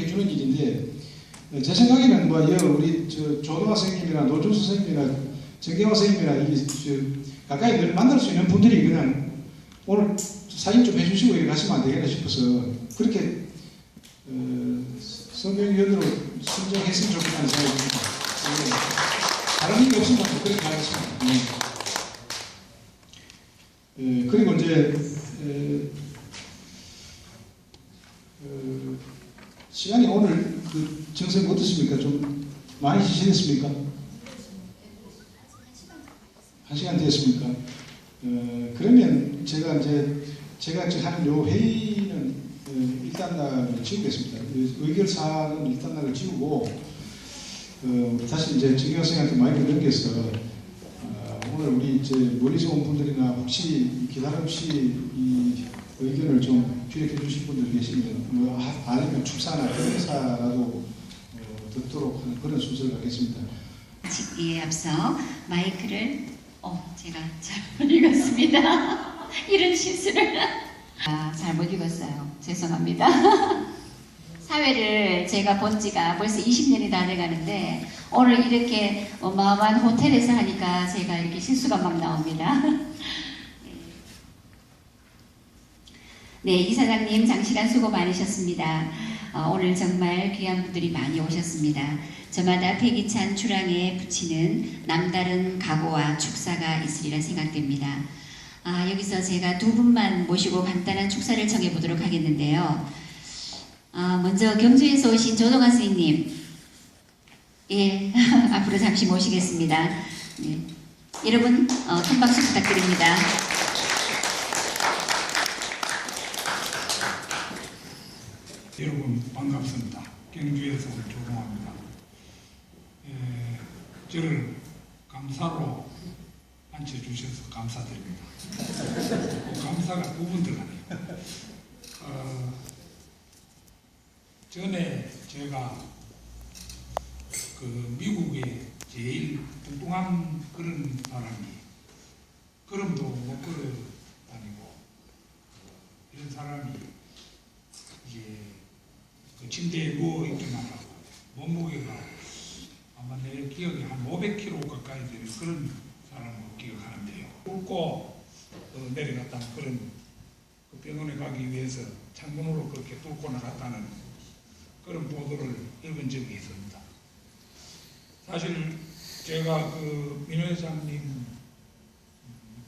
해주는 일인데 어, 제 생각에는 뭐 여, 우리 저 조동아 선생님이나 노준수 선생님이나 정경화 선생님이나 이 저, 가까이 늘 만날 수 있는 분들이 그냥 오늘 사진 좀 해주시고 이렇게 가시면 안 되겠나 싶어서 그렇게 어, 성경위원으로 선정했으면 좋겠다는 생각이 듭니다. 네. 다른 일이 없으면 그렇게 하겠습니다. 네. 에, 그리고 이제 에, 어, 시간이 오늘 그 정세가 어떻습니까? 좀 많이 지체됐습니까? 한 시간 됐습니까? 어, 그러면 제가 이제 제가 하는 요 회의는 어, 일단 날을 지우겠습니다. 의결 사항은 일단 날을 지우고 어, 다시 이제 정경 선생한테 마이크를 넘겨서 어, 오늘 우리 이제 멀리서 온 분들이나 혹시 기다림 없이 이 의견을 좀 기획해 주실 분들 계시면 뭐 아- 아니면 축사나 행사라도 어, 듣도록 하는 그런 순서를 갖겠습니다. 이에 앞서 마이크를 어 제가 잘못 읽었습니다. 이런 실수를 아, 잘못 읽었어요. 죄송합니다. 사회를 제가 본 지가 벌써 20년이 다 돼가는데 오늘 이렇게 어마어마한 호텔에서 하니까 제가 이렇게 실수가 막 나옵니다. 네, 이사장님 장시간 수고 많으셨습니다. 어, 오늘 정말 귀한 분들이 많이 오셨습니다. 저마다 패기찬 출항에 붙이는 남다른 각오와 축사가 있으리라 생각됩니다. 아, 여기서 제가 두 분만 모시고 간단한 축사를 청해 보도록 하겠는데요. 아, 먼저 경주에서 오신 조동아 선생님, 예, 앞으로 잠시 모시겠습니다. 네. 여러분, 어, 큰 박수 부탁드립니다. 여러분 반갑습니다. 경주에서 온 조동합니다. 에, 저를 감사로 앉혀주셔서 감사드립니다. 그 감사가 두분 들어가네요. 어, 전에 제가 그 미국에 제일 뚱뚱한 그런 사람이 걸음도 못 걸어 다니고 어, 이런 사람이 이제 그 침대에 누워 있기만 하고 몸무게가 아마 내 기억에 한 500kg 가까이 되는 그런 사람으로 기억하는데요. 뚫고 어, 내려갔다는 그런 그 병원에 가기 위해서 창문으로 그렇게 뚫고 나갔다는 그런 보도를 읽은 적이 있습니다. 사실 제가 그민 회장님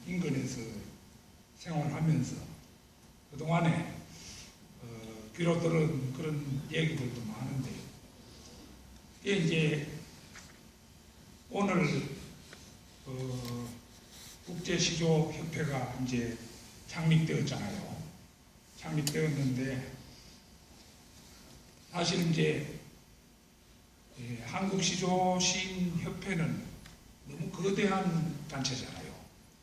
인근에서 생활하면서 그동안에 어, 귀로 들은 그런 얘기들도 많은데 이제 오늘 어, 국제시조협회가 이제 창립되었잖아요. 창립되었는데 사실 이제 예, 한국시조시인협회는 너무 거대한 단체잖아요.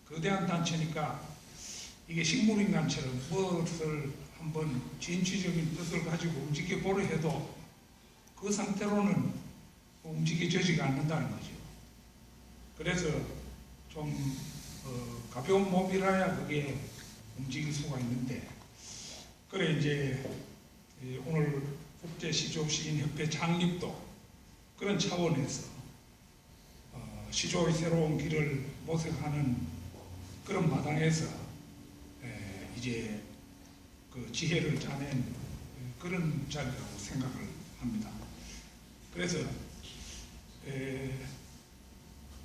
거대한 단체니까 이게 식물인간처럼 무엇을 한번 진취적인 뜻을 가지고 움직여 보려 해도 그 상태로는 움직여지지가 않는다는 거죠. 그래서 좀 어, 가벼운 몸이라야 그게 움직일 수가 있는데 그래 이제 이 오늘 국제시조시인협회 창립도 그런 차원에서 어, 시조의 새로운 길을 모색하는 그런 마당에서 에, 이제 그 지혜를 짜낸 그런 자리라고 생각을 합니다. 그래서 에,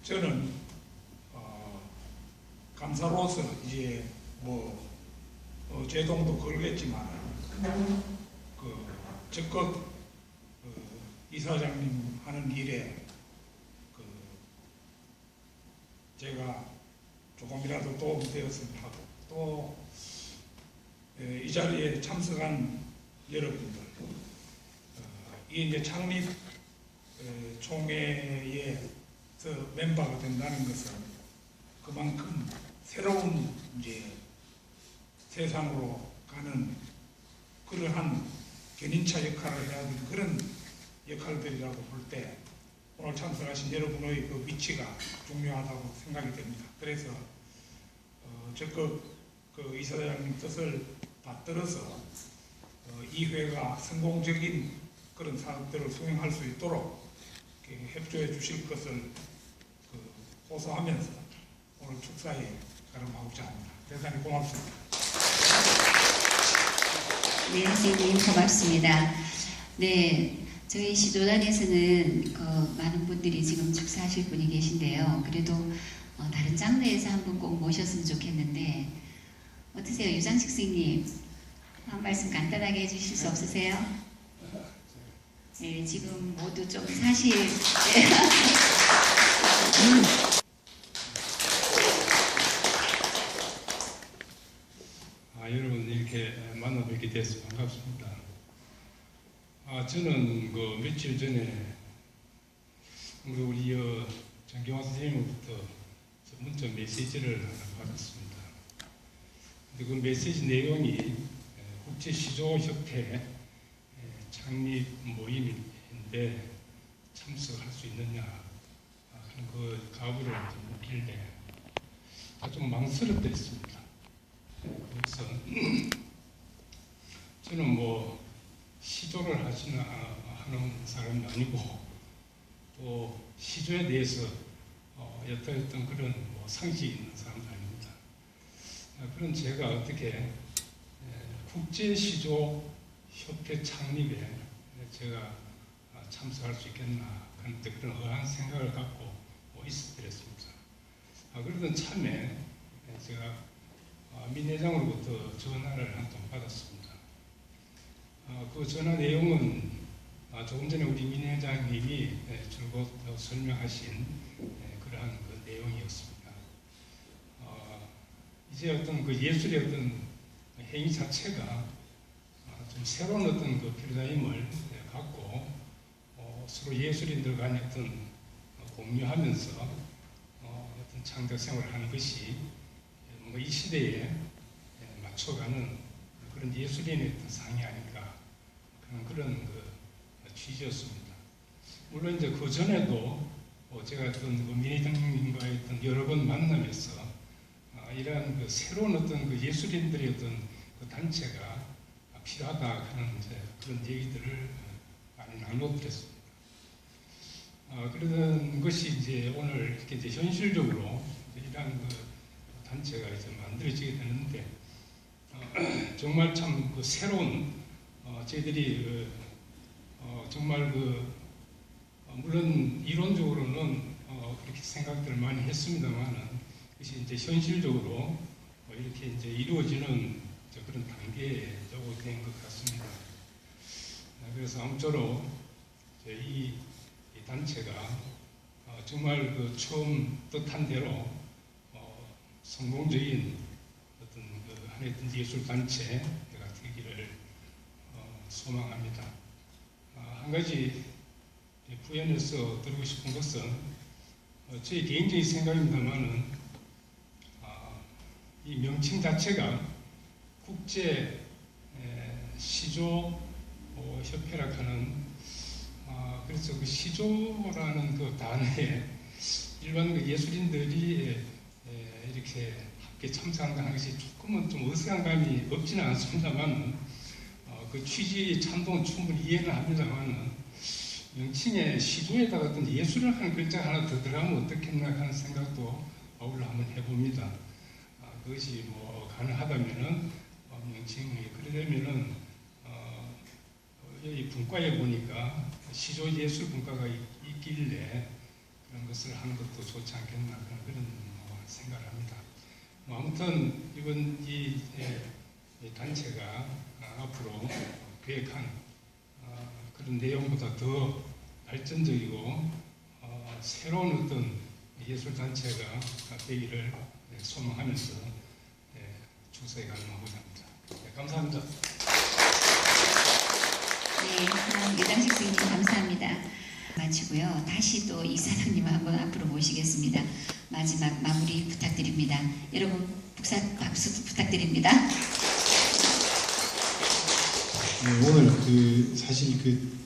저는 어, 감사로서 이제 뭐 어, 제동도 걸겠지만 그 적극 그 이사장님 하는 일에 그 제가 조금이라도 도움이 되었으면 하고 또 에, 이 자리에 참석한 여러분들, 어, 이 이제 창립 에, 총회에서 멤버가 된다는 것은 그만큼 새로운 이제 세상으로 가는 그러한 견인차 역할을 해야 하는 그런 역할들이라고 볼 때 오늘 참석하신 여러분의 그 위치가 중요하다고 생각이 됩니다. 그래서 어, 적극 그 이사장님 뜻을 받들어서 어, 이 회가 성공적인 그런 사업들을 수행할 수 있도록 협조해 주실 것을 그 호소하면서 오늘 축사에 가름하고자 합니다. 대단히 고맙습니다. 네, 선생님 고맙습니다. 네, 저희 시도단에서는 그 많은 분들이 지금 축사하실 분이 계신데요. 그래도 어, 다른 장르에서 한 분 꼭 모셨으면 좋겠는데 어떠세요, 유장식 선생님? 한 말씀 간단하게 해주실 수 없으세요? 네, 지금 모두 좀 사실 네. 아, 여러분 이렇게 만나 뵙게 돼서 반갑습니다. 아, 저는 그 며칠 전에 우리 어, 정경화 선생님으로부터 저 문자 메시지를 받았습니다. 근데 그 메시지 내용이 에, 국제시조협회 에, 창립 모임인데 참석할 수 있느냐 아, 하는 그 가부를 좀 묻길래 아, 좀 망설였다 했습니다. 그래서 저는 뭐 시조를 하시는 아, 하는 사람이 아니고 또 시조에 대해서 어, 여타였던 그런 뭐 상식이 있는 사람도 아닙니다. 아, 그런 제가 어떻게 에, 국제 시조 협회 창립에 제가 아, 참석할 수 있겠나 데 그런 의한 생각을 갖고 뭐 있었더랬습니다. 아, 그러던 참에 제가 아, 민 회장으로부터 전화를 한 통 받았습니다. 아, 그 전화 내용은 아, 조금 전에 우리 민 회장님이 예, 줄곧 어, 설명하신 예, 그러한 그 내용이었습니다. 어, 이제 어떤 그 예술의 어떤 행위 자체가 아, 좀 새로운 어떤 그 패러다임을 예, 갖고 어, 서로 예술인들 간의 어떤 어, 공유하면서 어, 어떤 창작 생활을 하는 것이 뭔가 이 시대에 예, 맞춰가는 그런 예술인의 어떤 상이 아닐까 그런 그런 그 취지였습니다. 물론 이제 그 전에도 어, 제가 어떤 그 민회장님과의 어떤 여러 번 만남에서 아, 이러한 그 새로운 어떤 그 예술인들의 어떤 그 단체가 필요하다 하는 이제 그런 얘기들을 많이 나눠드렸습니다. 아, 그러던 것이 이제 오늘 이렇게 이제 현실적으로 이제 이러한 그 단체가 이제 만들어지게 되는데 어, 정말 참 그 새로운 어, 저희들이 그, 어, 정말 그 어, 물론 이론적으로는 어, 그렇게 생각들을 많이 했습니다만은 그것이 이제 현실적으로 어, 이렇게 이제 이루어지는 그런 단계에 오게 된 것 같습니다. 어, 그래서 아무쪼록 이, 이 단체가 어, 정말 그 처음 뜻한 대로 어, 성공적인 어떤 그 하나의 예술 단체가 되기를 어, 소망합니다. 아, 한 가지 부연해서 드리고 싶은 것은 어, 제 개인적인 생각입니다만은 아, 이 명칭 자체가 국제 에, 시조 어, 협회라 하는 아, 그래서 그 시조라는 그 단어에 일반 그 예술인들이 에, 이렇게 함께 참석한다는 것이 조금은 좀 어색한 감이 없지는 않습니다만 어, 그 취지의 참동은 충분히 이해는 합니다만 명칭에 시조에다가 어떤 예술을 하는 글자 하나 더 들어가면 어떻겠나 하는 생각도 어울러 한번 해봅니다. 아, 그것이 뭐 가능하다면은 어, 명칭이 그러려면은 어, 여기 분과에 보니까 시조 예술 분과가 있, 있길래 그런 것을 하는 것도 좋지 않겠나 그런, 그런 뭐 생각을 합니다. 뭐 아무튼 이번 이, 예, 이 단체가 아, 앞으로 계획한 어, 그런 내용보다 더 발전적이고 어, 새로운 어떤 예술 단체가 되기를 예, 소망하면서 예, 축사에 가름하고자 합니다. 예, 감사합니다. 네, 아, 유장식 선생님 감사합니다. 마치고요. 다시 또 이사장님 한번 앞으로 모시겠습니다. 마지막 마무리 부탁드립니다. 여러분 북사 박수 부탁드립니다. 네, 오늘 그 사실 그 어,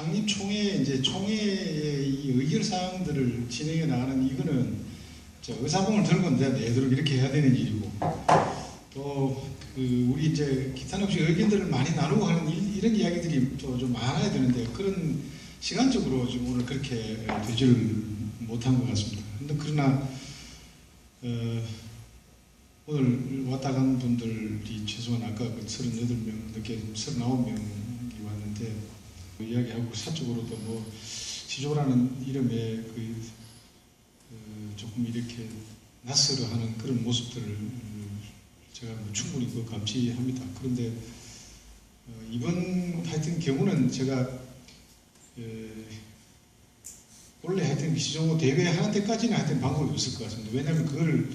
창립 총회 이제 총회의 이 의결 사항들을 진행해 나가는 이거는 저 의사봉을 들고 이제 내도록 이렇게 해야 되는 일이고 또 그 우리 이제 기탄 없이 의견들을 많이 나누고 하는 이- 이런 이야기들이 또좀 많아야 되는데 그런 시간적으로 지금 오늘 그렇게 되지를 못한 것 같습니다. 근데 그러나 어, 오늘 왔다 간 분들이 최소한 아까 그 38명 늦게 39명이 왔는데 그 이야기하고 사적으로도 뭐 시조라는 이름의 그 어, 조금 이렇게 낯설어하는 그런 모습들을 음, 제가 뭐 충분히 그 감지합니다. 그런데 어, 이번 하여튼 경우는 제가 에, 원래 하여튼 시종호 대회 하는 데까지는 하여튼 방법이 없을 것 같습니다. 왜냐하면 그걸